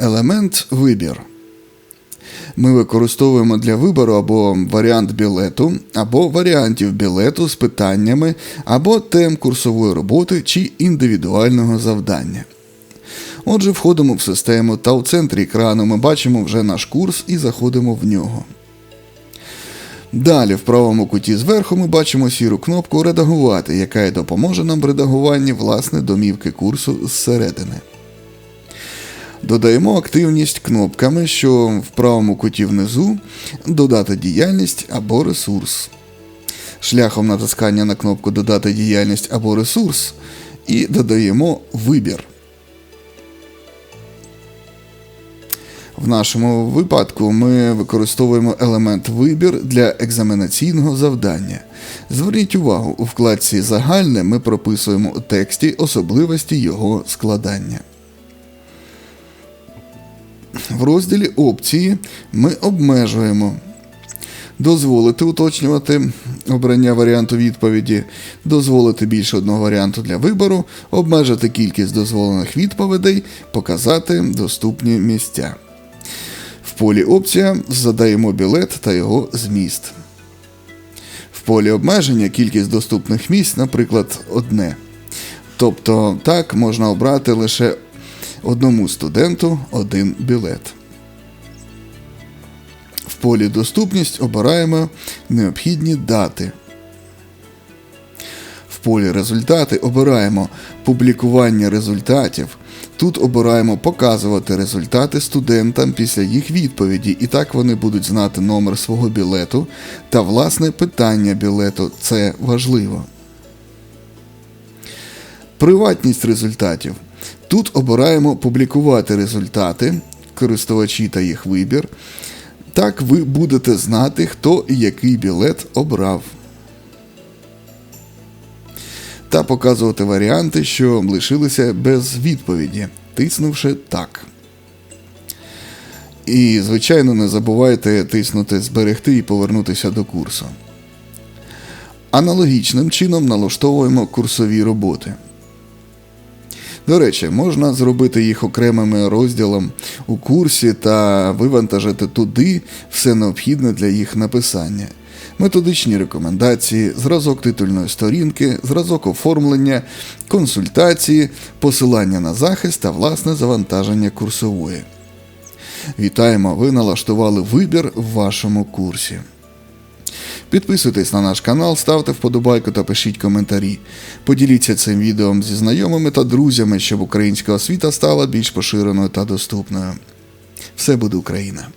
Елемент вибір. Ми використовуємо для вибору або варіант білету, або варіантів білету з питаннями, або тем курсової роботи чи індивідуального завдання. Отже, входимо в систему та у центрі екрану ми бачимо вже наш курс і заходимо в нього. Далі в правому куті зверху ми бачимо сіру кнопку Редагувати, яка допоможе нам в редагуванні власне домівки курсу зсередини. Додаємо активність кнопками, що в правому куті внизу додати діяльність або ресурс. Шляхом натискання на кнопку Додати діяльність або ресурс і додаємо вибір. В нашому випадку ми використовуємо елемент вибір для екзаменаційного завдання. Зверніть увагу, у вкладці Загальне ми прописуємо у тексті особливості його складання. В розділі Опції ми обмежуємо дозволити уточнювати обрання варіанту відповіді, дозволити більше одного варіанту для вибору, обмежити кількість дозволених відповідей, показати доступні місця. В полі Опція задаємо білет та його зміст. В полі обмеження кількість доступних місць, наприклад, одне. Тобто так можна обрати лише одному студенту один білет. В полі Доступність обираємо необхідні дати. В полі Результати обираємо публікування результатів. Тут обираємо показувати результати студентам після їх відповіді, і так вони будуть знати номер свого білету та власне питання білету. Це важливо. Приватність результатів. Тут обираємо публікувати результати, користувачі та їх вибір. Так ви будете знати, хто і який білет обрав. Та показувати варіанти, що лишилися без відповіді, тиснувши так. І, звичайно, не забувайте тиснути Зберегти і повернутися до курсу. Аналогічним чином налаштовуємо курсові роботи. До речі, можна зробити їх окремими розділом у курсі та вивантажити туди все необхідне для їх написання. Методичні рекомендації, зразок титульної сторінки, зразок оформлення, консультації, посилання на захист та власне завантаження курсової. Вітаємо! Ви налаштували вибір в вашому курсі. Підписуйтесь на наш канал, ставте вподобайку та пишіть коментарі. Поділіться цим відео зі знайомими та друзями, щоб українська освіта стала більш поширеною та доступною. Все буде Україна!